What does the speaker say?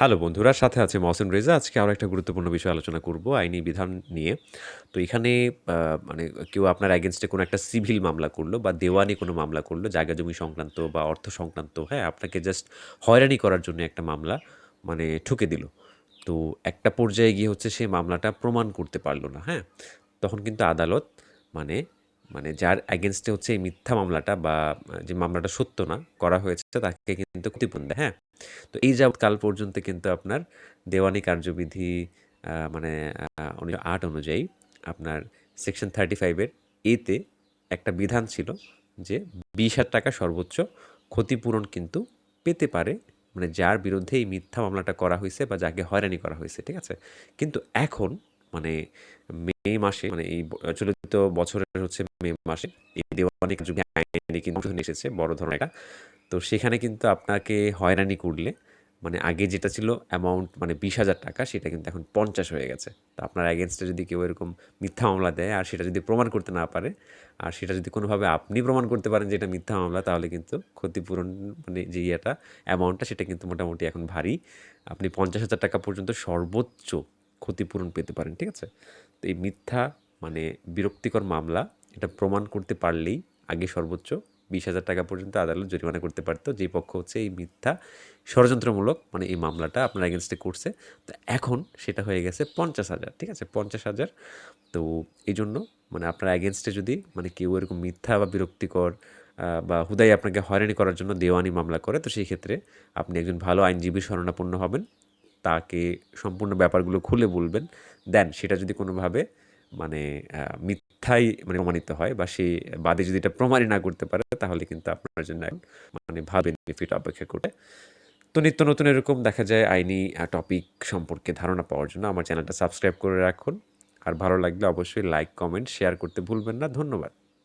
Hello বন্ধুরা, সাথে আছে মহসিন রেজা। আজকে আরও একটা গুরুত্বপূর্ণ বিষয় আলোচনা করব আইনি বিধান নিয়ে। তো এখানে মানে কেউ আপনার এ কোনো একটা সিভিল মামলা করল বা দেওয়ানি কোনো মামলা করল জায়গা জমি সংক্রান্ত বা অর্থ সংক্রান্ত, হ্যাঁ? আপনাকে জাস্ট হয়রানি করার জন্য একটা মামলা মানে ঠুকে দিল। তো একটা পর্যায়ে গিয়ে হচ্ছে সে মামলাটা প্রমাণ করতে পারল না, হ্যাঁ? তখন কিন্তু আদালত মানে মানে যার এ হচ্ছে এই মিথ্যা মামলাটা বা যে মামলাটা সত্য না করা হয়েছে তাকে কিন্তু ক্ষতিপূরণ দেয়, হ্যাঁ? তো এই যাবৎকাল পর্যন্ত কিন্তু আপনার দেওয়ানি কার্যবিধি মানে আ ১৯০৮ অনুযায়ী আপনার সেকশন থার্টি ফাইভের এতে একটা বিধান ছিল যে ৳২০,০০০ সর্বোচ্চ ক্ষতিপূরণ কিন্তু পেতে পারে মানে যার বিরুদ্ধে এই মিথ্যা মামলাটা করা হয়েছে বা যাকে হয়রানি করা হয়েছে ঠিক আছে? কিন্তু এখন মানে মে মাসে মানে এই চলিত বছরের হচ্ছে মে মাসে এই দেওয়ানি কার্যবিধি আইনে কিন্তু এসেছে বড় ধরনের একটা। তো সেখানে কিন্তু আপনাকে হয়রানি করলে মানে আগে যেটা ছিল অ্যামাউন্ট মানে ৳২০,০০০ সেটা কিন্তু এখন ৫০ হয়ে গেছে। তো আপনার এ যদি কেউ এরকম মিথ্যা মামলা দেয় আর সেটা যদি প্রমাণ করতে না পারে আর সেটা যদি কোনোভাবে আপনি প্রমাণ করতে পারেন যে এটা মিথ্যা মামলা তাহলে কিন্তু ক্ষতিপূরণ মানে যে ইয়েটা অ্যামাউন্টটা সেটা কিন্তু মোটামুটি এখন ভারী। আপনি ৳৫০,০০০ পর্যন্ত সর্বোচ্চ ক্ষতিপূরণ পেতে পারেন, ঠিক আছে? তো এই মিথ্যা মানে বিরক্তিকর মামলা এটা প্রমাণ করতে পারলেই আগে সর্বোচ্চ ৳২০,০০০ পর্যন্ত আদালত জরিমানা করতে পারত। যে পক্ষ হচ্ছে এই মিথ্যা ষড়যন্ত্রমূলক মানে এই মামলাটা আপনার এগেইনস্ট এ করছে। তো এখন সেটা হয়ে গেছে ৫০,০০০, ঠিক আছে? ৫০,০০০ তো এই জন্য মানে আপনার এগেইনস্ট এ যদি মানে কেউ এরকম মিথ্যা বা বিরক্তিকর বা হুদাই আপনাকে হয়রানি করার জন্য দেওয়ানি মামলা করে তো সেই ক্ষেত্রে আপনি একজন ভালো আইনজীবী শরণাপন্ন হবেন। তাকে সম্পূর্ণ ব্যাপারগুলো খুলে বলবেন। দেন সেটা যদি কোনোভাবে মানে মিথ্যাই মানে প্রমাণিত হয় বা সে বাদে যদি এটা প্রমাণই না করতে পারে তাহলে কিন্তু আপনার জন্য মানে ভালো বেনিফিট অপেক্ষা করে তো নিত্য নতুন এরকম দেখা যায় আইনি টপিক সম্পর্কে ধারণা পাওয়ার জন্য আমার চ্যানেলটা সাবস্ক্রাইব করে রাখুন। আর ভালো লাগলে অবশ্যই লাইক, কমেন্ট, শেয়ার করতে ভুলবেন না। ধন্যবাদ।